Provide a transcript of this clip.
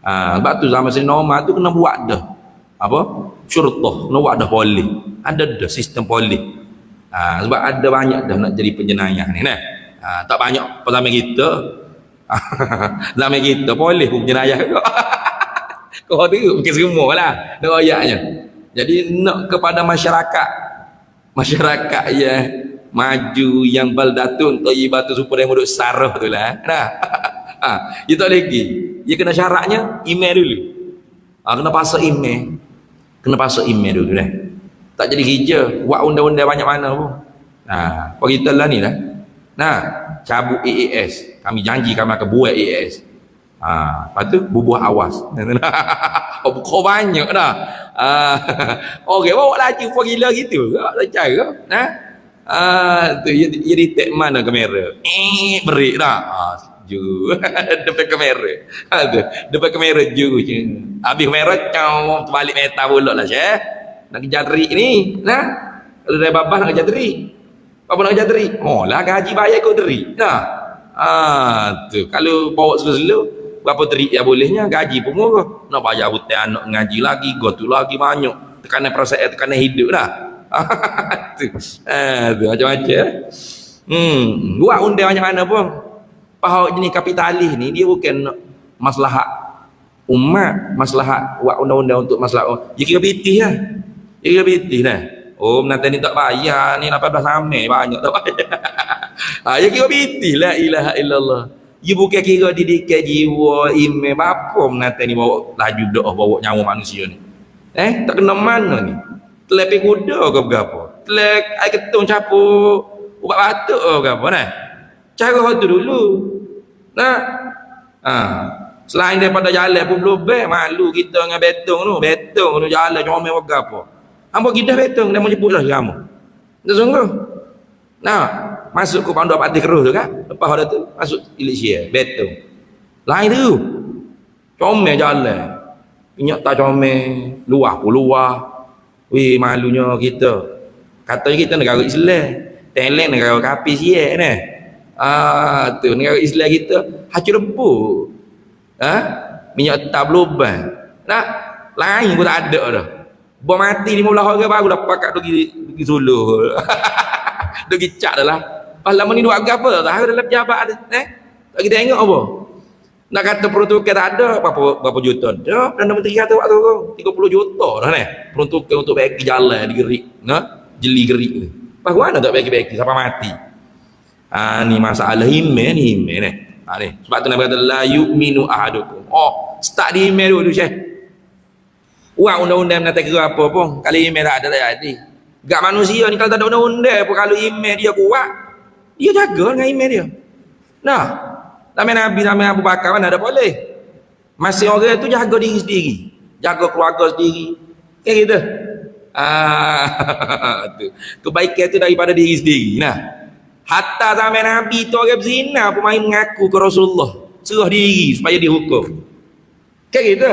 Ha, sebab tu zaman Sayyidina Umar tu kena buat dah. Apa? Syurtah. Kena buat dah polis. Ada dah sistem polis. Ha, sebab ada banyak dah nak jadi penjenayah ni. Nah. Ha, tak banyak zaman kita. zaman kita polis pun penjenayah juga. Kau tu mungkin semua lah. Nak. Jadi nak kepada masyarakat. Masyarakat yang maju yang baldatun tayyibatu supaya muduk sarah tu lah. Nah. ha, dia tak lagi. Dia kena syaratnya email dulu. Ha, kena pasal email. Kena pasal email dulu dah. Tak jadi kerja. Buat undang-undang banyak mana pun. Ha, kita lah ni lah. Nah, cabut AAS. Kami janji kami akan buat AAS. Ha, lepas tu bubuh awas. oh, kau banyak dah. Ha, Okey, bawa laju pun gila gitu. Tak cara. Nah. Ha, tu dia, dia detect mana kamera. Eh, berik dah. Ha, ju. depan kamera. Ha, tu. Depan kamera ju je. Habis kamera, caw, terbalik meta pula lah, Syekh. Nak terik ni. Nah. Kalau dari babah nak terik. Apa nak terik? Oh lah, gaji bayar kau terik. Nah. Ah, tu. Kalau bawa slow-slow, berapa terik yang bolehnya gaji pun murah nak bayar hutang anak ngaji lagi gotu lagi banyak tekanan perasaan tekanan hidup dah tu ah tu macam-macam hmm buat undang macam mana pun pahau jenis kapitalis ni dia bukan maslahat umat maslahat buat undang-undang untuk maslahat dia kira bitih lah dia kira bitih lah oh nanti ni tak bayar ni 18 samai banyak tak bayar ha, dia kira bitih la ilaha illallah dia bukan kira didikan jiwa email apa nanti ni bawa laju doa bawa nyawa manusia ni. Eh, tak kena mana ni? Telepih kuda ke berapa? Telek air ketung capuk ubat batuk ke berapa nah? Cara tu dulu. Nah. Ha. Selain daripada jalan pun belum baik malu kita dengan betong tu. Betong tu jalan comel berapa? Hamba kita betong mau jemput lah kamu. Tak sungguh. Nah, masuk ke pandu pati keruh tu kan lepas ada tu masuk ilik sia betul lain tu comel jalan minyak tak comel luah pun luah wih malunya kita katanya kita negara Islam Thailand negara kapi sia ni ah tu negara Islam kita hacu rebu ha minyak tak beluban nak lain pun tak ada dah Bom mati 15 orang baru dah pakat pergi pergi suluh pergi cak dah lah Pahlawan ni buat apa? Tahu dalam pejabat ada. Eh? Tak kita tengok apa? Nak kata peruntukan tak ada, berapa, berapa juta? Dah, Perdana Menteri kata waktu tu. 30 juta dah ni. Peruntukan untuk bagi jalan di gerik. Nah? Jeli gerik ni. Pas mana tak bagi-bagi sampai mati? Ha, ni masalah email ni email ni. Ha, ni. Sebab tu Nabi kata, La yu'minu ahadukum. Oh, start di email dulu, Syekh. Uang undang-undang nak kira apa pun. Kalau email tak ada, tak jadi. Gak manusia ni kalau tak ada undang-undang pun, kalau email dia kuat, dia jaga dengan email dia. Nah, nama Nabi nama Abu Bakar mana ada boleh. Masih orang tu jaga diri sendiri. Jaga keluarga sendiri. Kayak gitu. Ah, tu. Kebaikan tu daripada diri sendiri. Nah, hatta zaman Nabi tu orang berzina pun main mengaku ke Rasulullah. Serah diri supaya dihukum. Kayak gitu.